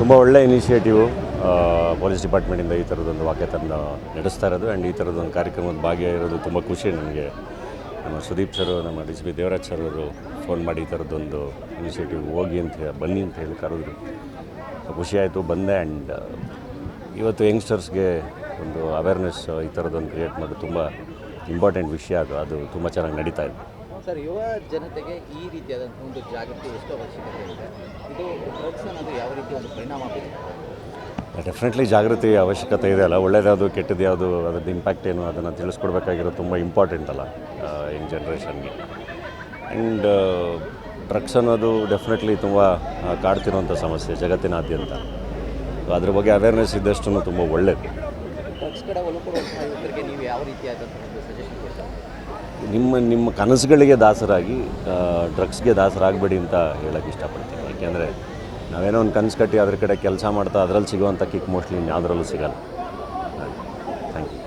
ತುಂಬ ಒಳ್ಳೆ initiative police ಡಿಪಾರ್ಟ್ಮೆಂಟಿಂದ ಈ ಥರದೊಂದು ವಾಕ್ಯತನ ನಡೆಸ್ತಾ ಇರೋದು ಆ್ಯಂಡ್ ಈ ಥರದೊಂದು ಕಾರ್ಯಕ್ರಮದ ಭಾಗಿಯಾಗಿರೋದು ತುಂಬ ಖುಷಿ ನನಗೆ ನಮ್ಮ ಸುದೀಪ್ ಸರ್ ನಮ್ಮ D C P Devaraj sir ಅವರು ಫೋನ್ ಮಾಡಿ ಈ ಥರದ್ದೊಂದು ಇನಿಷಿಯೇಟಿವ್ ಹೋಗಿ ಅಂತ ಬನ್ನಿ ಅಂತ ಹೇಳಿ ಕರೆದ್ರು. ಖುಷಿ ಆಯಿತು, ಬಂದೆ ಆ್ಯಂಡ್ ಇವತ್ತು ಯಂಗ್ಸ್ಟರ್ಸ್ಗೆ ಒಂದು ಅವೇರ್ನೆಸ್ ಈ ಥರದ್ದೊಂದು ಕ್ರಿಯೇಟ್ ಮಾಡೋದು ತುಂಬ ಇಂಪಾರ್ಟೆಂಟ್ ವಿಷಯ ಅದು. ಅದು ತುಂಬ ಚೆನ್ನಾಗಿ ನಡೀತಾ ಇದೆ. ಸರ್ ಯುವ ಜನತೆಗೆ ಈ ರೀತಿಯಾದಂಥ ಒಂದು ಜಾಗೃತಿ ಎಷ್ಟು ಅವಶ್ಯಕತೆ ಇದೆ ಇದು ಡ್ರಗ್ಸ್ ಅನ್ನೋದು ಯಾವ ರೀತಿ ಒಂದು ಪರಿಣಾಮ ಬೀರುತ್ತೆ ಡೆಫಿನೆಟ್ಲಿ ಜಾಗೃತಿ ಅವಶ್ಯಕತೆ ಇದೆ ಅಲ್ಲ. ಒಳ್ಳೇದು ಯಾವುದು ಕೆಟ್ಟದ್ದು ಯಾವುದು ಅದ್ರದ್ದು ಇಂಪ್ಯಾಕ್ಟ್ ಏನು ಅದನ್ನು ತಿಳಿಸ್ಕೊಡ್ಬೇಕಾಗಿರೋದು ತುಂಬ ಇಂಪಾರ್ಟೆಂಟ್ ಅಲ್ಲ ಇನ್ ಜನ್ರೇಷನ್ಗೆ ಆ್ಯಂಡ್ ಡ್ರಗ್ಸ್ ಅನ್ನೋದು ಡೆಫಿನೆಟ್ಲಿ ತುಂಬ ಕಾಡ್ತಿರುವಂಥ ಕಾಡ್ತಿರೋಂಥ ಸಮಸ್ಯೆ ಜಗತ್ತಿನಾದ್ಯಂತ. ಅದ್ರ ಬಗ್ಗೆ ಅವೇರ್ನೆಸ್ ಇದ್ದಷ್ಟು ತುಂಬ ಒಳ್ಳೆಯದು ಡ್ರಗ್ಸ್ ಕಡೆ ಒಲವು ಕೊಡುವಂಥ ಯುವಕರಿಗೆ ನೀವು ಯಾವ ರೀತಿಯಾದಂಥ ಒಂದು ಸಜೆಷನ್ ಕೊಡ್ತಾರೆ? ನಿಮ್ಮ ನಿಮ್ಮ ಕನಸುಗಳಿಗೆ ದಾಸರಾಗಿ ಡ್ರಗ್ಸ್ಗೆ ದಾಸರಾಗಬೇಡಿ ಅಂತ ಹೇಳೋಕ್ಕೆ ಇಷ್ಟಪಡ್ತೀನಿ. ಯಾಕೆಂದರೆ ನಾವೇನೋ ಒಂದು ಕನಸು ಕಟ್ಟಿ ಅದ್ರ ಕಡೆ ಕೆಲಸ ಮಾಡ್ತಾ ಅದರಲ್ಲಿ ಸಿಗುವಂಥ ಕಿಕ್ ಮೋಸ್ಟ್ಲಿ ಇನ್ಯಾವುದ್ರಲ್ಲೂ ಸಿಗಲ್ಲ. Thank you.